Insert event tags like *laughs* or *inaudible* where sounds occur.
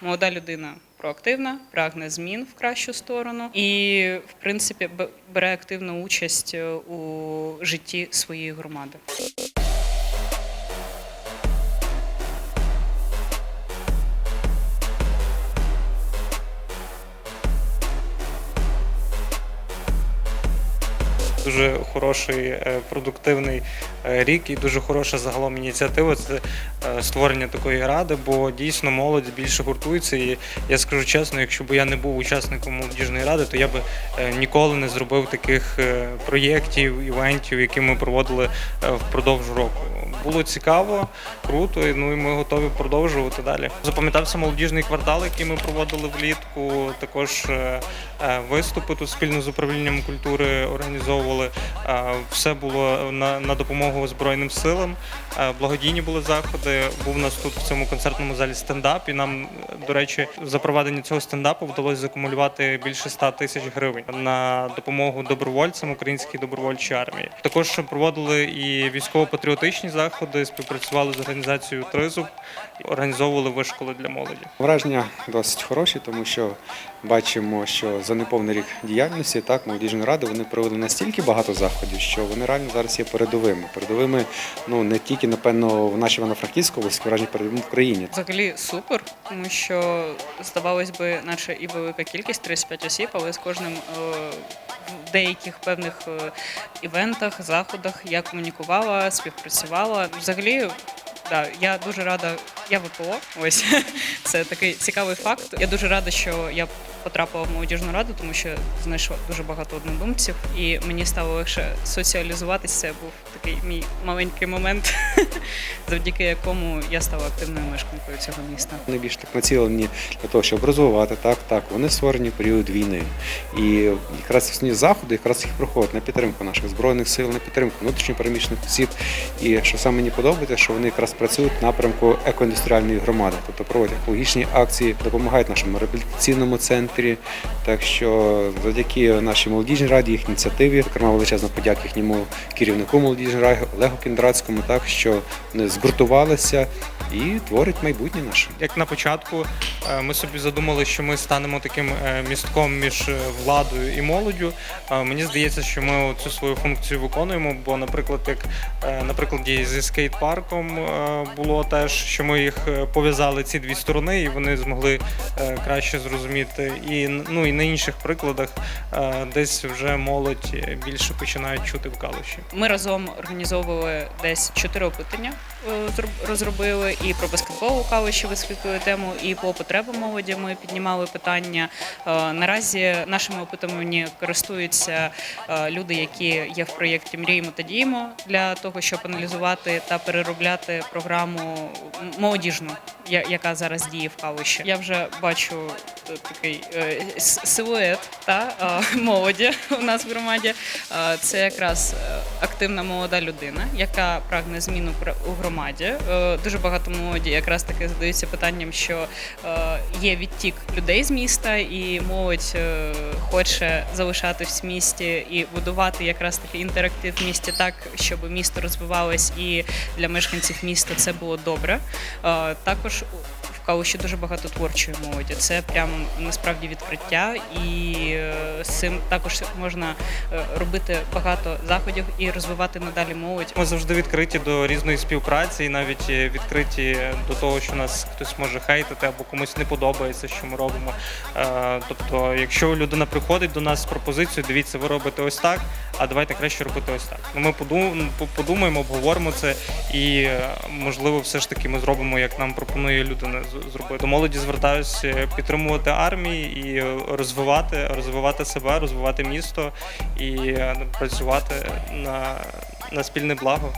молода людина проактивна, прагне змін в кращу сторону і, в принципі, бере активну участь е, у житті своєї громади. Дуже хороший е, продуктивний рік і дуже хороша загалом ініціатива. Це е, створення такої ради, бо дійсно молодь більше гуртується. І я скажу чесно, якщо б я не був учасником молодіжної ради, то я би е, ніколи не зробив таких е, проєктів, івентів, які ми проводили е, впродовж року. Було цікаво, круто, ну і ми готові продовжувати далі. Запам'ятався молодіжний квартал, який ми проводили влітку. Також е, е, виступи тут спільно з управлінням культури організовували. Все було на, на допомогу Збройним силам. Благодійні були заходи. Був у нас тут в цьому концертному залі стендап. І нам, до речі, за проведення цього стендапу вдалося закумулювати більше 100 тисяч гривень на допомогу добровольцям українській добровольчій армії. Також проводили і військово-патріотичні заходи, співпрацювали з організацією Тризуб, організовували вишколи для молоді. Враження досить хороші, тому що бачимо, що за неповний рік діяльності так молодіжної ради вони провели настільки багато заходів, що вони реально зараз є передовими. Передовими ну не тільки напевно в нашій Івано-Франківській області, враження передовими в країні. Взагалі супер, тому що здавалось би, наче і велика кількість 35 осіб, але з кожним е, в деяких певних е, івентах, заходах я комунікувала, співпрацювала. Взагалі, да, я дуже рада. Я ВПО. Ось *laughs* це такий цікавий факт. Я дуже рада, що я потрапила в молодіжну раду, тому що знайшла дуже багато однодумців, і мені стало легше соціалізуватися. Це був такий мій маленький момент, *laughs* завдяки якому я стала активною мешканкою цього міста. Вони більш так націлені для того, щоб розвивати так, так. Вони створені в період війни. І якраз основні заходи якраз їх проходять на підтримку наших збройних сил, на підтримку внутрішньо переміщених осіб. І що саме мені подобається, що вони якраз працюють в напрямку екоіндустріальної громади, тобто проводять екологічні акції, допомагають нашому реабілітаційному центрі. Так що завдяки нашій молодіжній раді, їх ініціативі, зокрема величезна подяка їхньому керівнику молодіжної ради Олегу Кіндрацькому, так що вони згуртувалися і творять майбутнє наше. Як на початку е, ми собі задумали, що ми станемо таким е, містком між е, владою і молоддю. Мені здається, що ми цю свою функцію виконуємо. Бо, наприклад, як на прикладі зі скейт-парком було теж, що ми їх пов'язали ці дві сторони, і вони змогли краще зрозуміти. І ну і на інших прикладах е, десь вже молодь більше починають чути в калуші. Ми разом організовували десь чотири опитання, е, розробили і про баскетбол у Калуші висвітлили тему, і по потребам молоді ми піднімали питання. Е, Наразі нашими опитуваннями користуються люди, які є в проєкті Мріємо та діємо для того, щоб аналізувати та переробляти програму молодіжну, я- яка зараз діє в Калуші. Я вже бачу е, такий е, силует та е, молоді *laughs* у нас в громаді. Це якраз активна молода людина, яка прагне зміну у громаді. Дуже багато молоді якраз таки задаються питанням, що є відтік людей з міста, і молодь хоче залишатись в місті і будувати якраз таки інтерактив в місті так, щоб місто розвивалось і для мешканців міста це було добре. Е, Також в Калуші дуже багато творчої молоді. Це прямо насправді відкриття, і е, з цим також можна е, робити багато заходів і розвивати надалі молодь. Ми завжди відкриті до різної співпраці, і навіть е, відкриті до того, що нас хтось може хейтити або комусь не подобається, що ми робимо. Тобто, якщо людина приходить до нас з пропозицією, дивіться, ви робите ось так, а давайте краще робити ось так. Ну, Ми подум- подумаємо, обговоримо це, і можливо, все ж таки ми зробимо, як нам пропонує людина зробити. Молоді звертаюся підтримувати армії і розвивати, розвивати себе, розвивати місто і е, працювати на, на спільне благо.